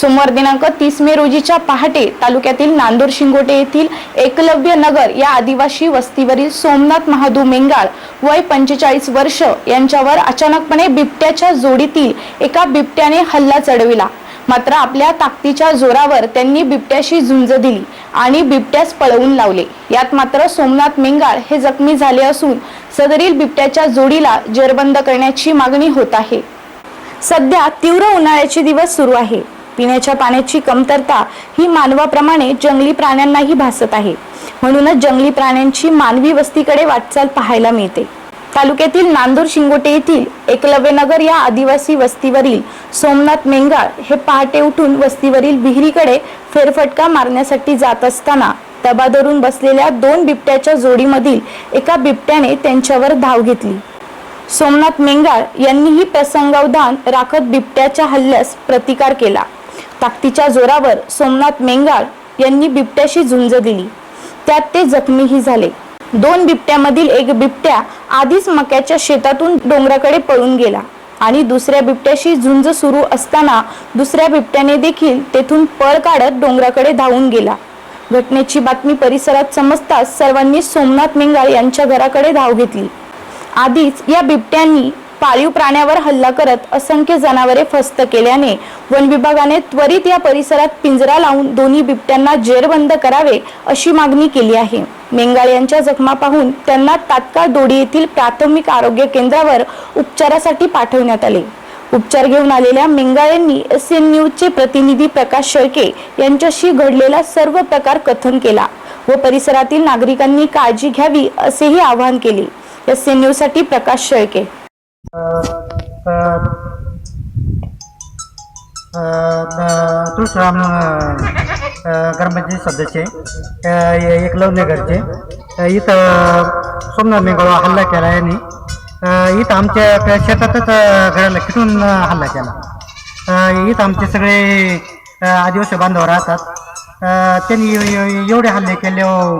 सोमवार दिनांक तीस मे रोजीच्या पहाटे तालुक्यातील नांदूर शिंगोटे येथील एकलव्य नगर या आदिवासी वस्तीवरील सोमनाथ महादू मेंगाळ वय पंचेचाळीस वर्ष यांच्यावर अचानकपणे बिबट्याच्या जोडीतील एका बिबट्याने हल्ला चढविला. मात्र आपल्या ताकदीच्या जोरावर त्यांनी बिबट्याशी झुंज दिली आणि बिबट्यास पळवून लावले. यात मात्र सोमनाथ मेंगाळ हे जखमी झाले असून सदरील बिबट्याच्या जोडीला जेरबंद करण्याची मागणी होत आहे. सध्या तीव्र उन्हाळ्याचे दिवस सुरू आहे. पिण्याच्या पाण्याची कमतरता ही मानवाप्रमाणे जंगली प्राण्यांनाही भासत आहे. म्हणूनच जंगली प्राण्यांची मानवी वस्तीकडे वाटचाल पाहायला मिळते. तालुक्यातील नांदूर शिंगोटे येथील एकलव्यनगर या आदिवासी वस्तीवरील सोमनाथ मेंगाळ हे पहाटे उठून वस्तीवरील विहिरीकडे फेरफटका मारण्यासाठी जात असताना दबा धरून बसलेल्या दोन बिबट्याच्या जोडीमधील एका बिबट्याने त्यांच्यावर धाव घेतली. सोमनाथ मेंगाळ यांनीही प्रसंगावधान राखत बिबट्याच्या हल्ल्यास प्रतिकार केला. ताकदीच्या जोरावर सोमनाथ मेंगाळ यांनी बिबट्याशी झुंज दिली. त्यात ते जखमीही झाले. दोन बिबट्यामधील एक बिबट्या आधीच मक्याच्या शेतातून डोंगराकडे पळून गेला आणि दुसऱ्या बिबट्याशी झुंज सुरू असताना दुसऱ्या बिबट्याने देखील तेथून पळ काढत डोंगराकडे धावून गेला. घटनेची बातमी परिसरात समजताच सर्वांनी सोमनाथ मेंगाळ यांच्या घराकडे धाव घेतली. आधीच या बिबट्यांनी पाळीव प्राण्यावर हल्ला करत असंख्य जनावरे फस्त केल्याने वन विभागाने त्वरित या परिसरात पिंजरा लावून दोन्ही बिबट्यांना जेरबंद करावे अशी मागणी केली आहे. मेंगाळ यांच्या जखमा पाहून त्यांना तात्काळ दोडी येथील प्राथमिक आरोग्य केंद्रावर उपचारासाठी पाठवण्यात आले. उपचार घेऊन आलेल्या मेंगाळ्यांनी एस एन न्यूजचे प्रतिनिधी प्रकाश शेळके यांच्याशी घडलेला सर्व प्रकार कथन केला व परिसरातील नागरिकांनी काळजी घ्यावी असेही आवाहन केले. एस एन न्यूजसाठी प्रकाश शेळके. तुळशीराम ग्रामपंचायत सदस्य अ, एक लवनगरचे इथं सोमनाथ मेंगळवा हल्ला केला यांनी. इथं आमच्या शेतातच घराला खिटून हल्ला केला. इथं आमचे सगळे आदिवासी बांधव राहतात. त्यांनी एवढे हल्ले केले हो.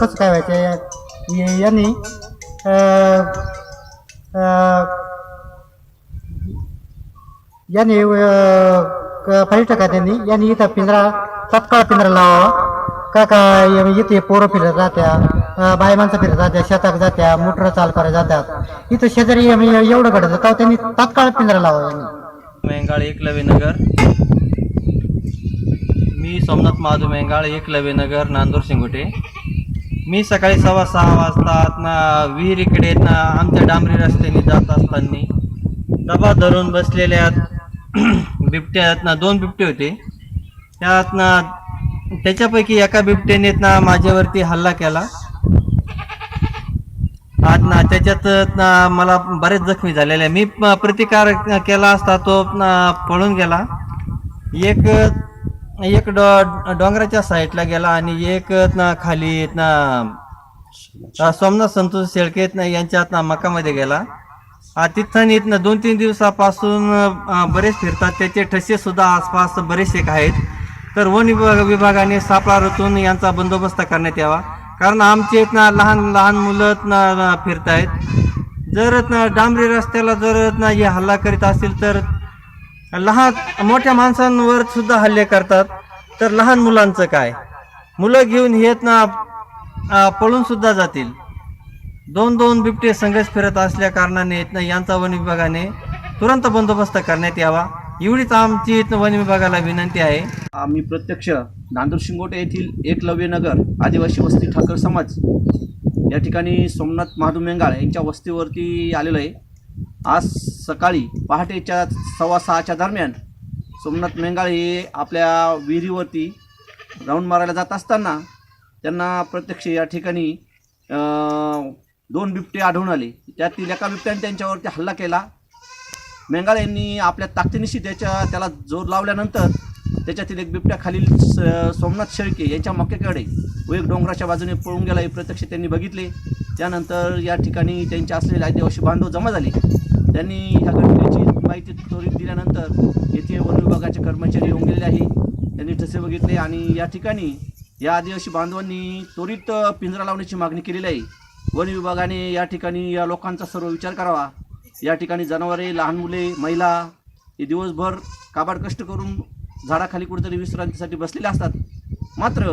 कसं काय व्हायचे? यांनी यांनी अ, क- पर्यटकांनी यांनी इथं पिंजरा तत्काळ पिंजरा लावावा. का काय इथे पोरं फिरत राहत्या बाई माणसं फिरत राहत्या शेतात जात्या मोटर चाल करायला जातात इथं शेजारी एवढं घडत होता त्यांनी तात्काळ पिंजरा लावा यांनी? मेंगाळ एकलव्य नगर. मी सोमनाथ महादू मेंगाळ एकलव्य नगर नांदूर शिंगोटे. मी सकाळी सव्वा सहा वाजता विहीर इकडे ना आमच्या डांबरी रस्त्याने जात असताना डबा धरून बसलेल्या बिबट्यात दोन बिबटे होते. त्यात ना त्याच्यापैकी एका बिबट्याने ना माझ्यावरती हल्ला केला. आज ना त्याच्यात ना मला बरेच जखमी झालेले. आहे. मी प- प्रतिकार केला असता तो ना पळून गेला. एक एक डो डोंगराच्या साईडला गेला आणि एक ना खाली ना सोमनाथ संतोष शेळके ना यांच्यात ना मकामध्ये गेला. तिथं इथं दोन तीन दिवसापासून बरेच फिरतात. त्याचे ठसे सुद्धा आसपास बरेचसे आहेत. तर वन विभाग विभागाने सापळा रचून यांचा बंदोबस्त करण्यात यावा. कारण आमचे ना लहान लहान मुलं ना फिरतायत. जर ना डांबरी रस्त्याला जर ना हे हल्ला करीत असतील तर लहान मोठ्या माणसांवर सुद्धा हल्ले करतात. तर लहान मुलांचं काय? मुलं घेऊन येत ना पळून सुद्धा जातील. दोन दोन बिबटे संघर्ष फिरत असल्या कारणाने इथनं यांचा वन विभागाने तुरंत बंदोबस्त करण्यात यावा. एवढीच आमची इथनं वन विभागाला विनंती आहे. आम्ही प्रत्यक्ष नांदूर शिंगोटे येथील एकलव्य नगर आदिवासी वस्ती ठाकर समाज या ठिकाणी सोमनाथ महादू मेंगाळ यांच्या वस्तीवरती आलेलो आहे. आज सकाळी पहाटेच्या सव्वा सहाच्या दरम्यान सोमनाथ मेंगाळे हे आपल्या विहिरीवरती राऊंड मारायला जात असताना त्यांना प्रत्यक्ष या ठिकाणी दोन बिबटे आढळून आले. त्यातील एका बिबट्याने त्यांच्यावरती हल्ला केला. मेंगाळे यांनी आपल्या ताकदीनिशी त्याच्या त्याला जोर लावल्यानंतर त्याच्यातील एक बिबट्या खालील स- सोमनाथ शेळके यांच्या मक्याकडे व एक डोंगराच्या बाजूने पळून गेला हे प्रत्यक्ष त्यांनी बघितले. त्यानंतर या ठिकाणी त्यांचे असलेले आदिवासी बांधव जमा झाले. त्यांनी ह्या घटनेची माहिती त्वरित दिल्यानंतर येथे वन विभागाचे कर्मचारी येऊन गेलेले आहे त्यांनी ठसे बघितले आणि या ठिकाणी या आदिवासी बांधवांनी त्वरित पिंजरा लावण्याची मागणी केलेली आहे. वन विभागाने या ठिकाणी या लोकांचा सर्व विचार करावा. या ठिकाणी जनावरे लहान मुले महिला हे दिवसभर काबाड कष्ट करून झाडाखाली कुठेतरी विश्रांतीसाठी बसलेले असतात. मात्र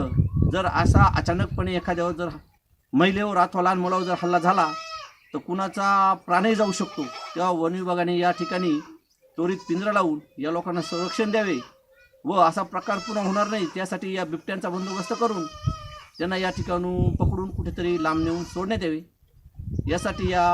जर असा अचानकपणे एखाद्यावर जर महिलेवर अथवा लहान मुलावर जर हल्ला झाला तर कुणाचा प्राणही जाऊ शकतो. तेव्हा वन विभागाने या ठिकाणी त्वरित पिंजरा लावून या लोकांना संरक्षण द्यावे व असा प्रकार पुन्हा होणार नाही त्यासाठी या बिबट्यांचा बंदोबस्त करून त्यांना या ठिकाणून पकडून कुठेतरी लांब नेऊन सोडण्यात यावे. यासाठी या